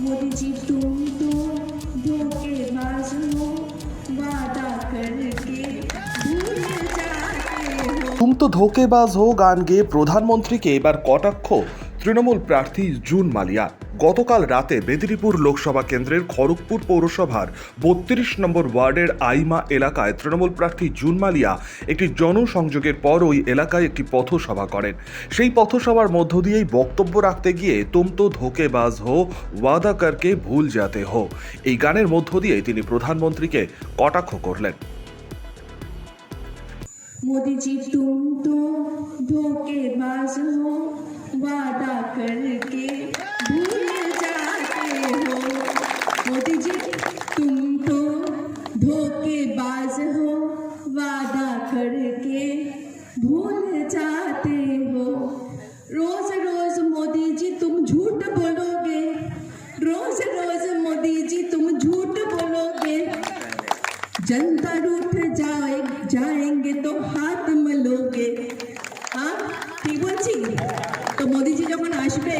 मोदी जी तुम तो धोखेबाज हो वादा करके भूल जाते हो তুম তো ধোকেবাজ হো গান গেয়ে প্রধানমন্ত্রীকে এবার কটাক্ষ তৃণমূল প্রার্থী জুন মালিয়া গতকাল রাতে মেদিনীপুর লোকসভা কেন্দ্রের খড়গপুর পৌরসভার বত্রিশ নম্বর ওয়ার্ডের আইমা এলাকায় তৃণমূল প্রার্থী জুন মালিয়া একটি জনসংযোগের পর ওই এলাকায় একটি পথসভা করেন। সেই পথসভার মধ্য দিয়েই বক্তব্য রাখতে গিয়ে তুম তো ধোকেবাজ হো, ওয়াদা করকে ভুল যাতে হো। এই গানের মধ্য দিয়ে তিনি প্রধানমন্ত্রীকে কটাক্ষ করলেন। মোদিজি তুম তো ধোকেবাজ जनता रूठ जाए जाएंगे तो হাত মলোগে হ্যাঁ ঠিক বলছি তো মোদিজি যখন আসবে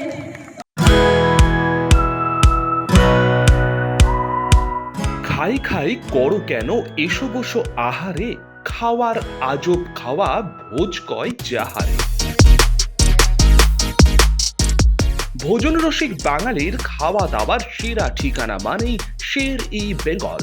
খাই খাই করো কেন এসো বসো আহারে খাওয়ার আজব খাওয়া ভোজ কয় যাহারে ভোজন রসিক বাঙালির খাওয়া দাওয়ার সেরা ঠিকানা মানেই শের ই বেঙ্গল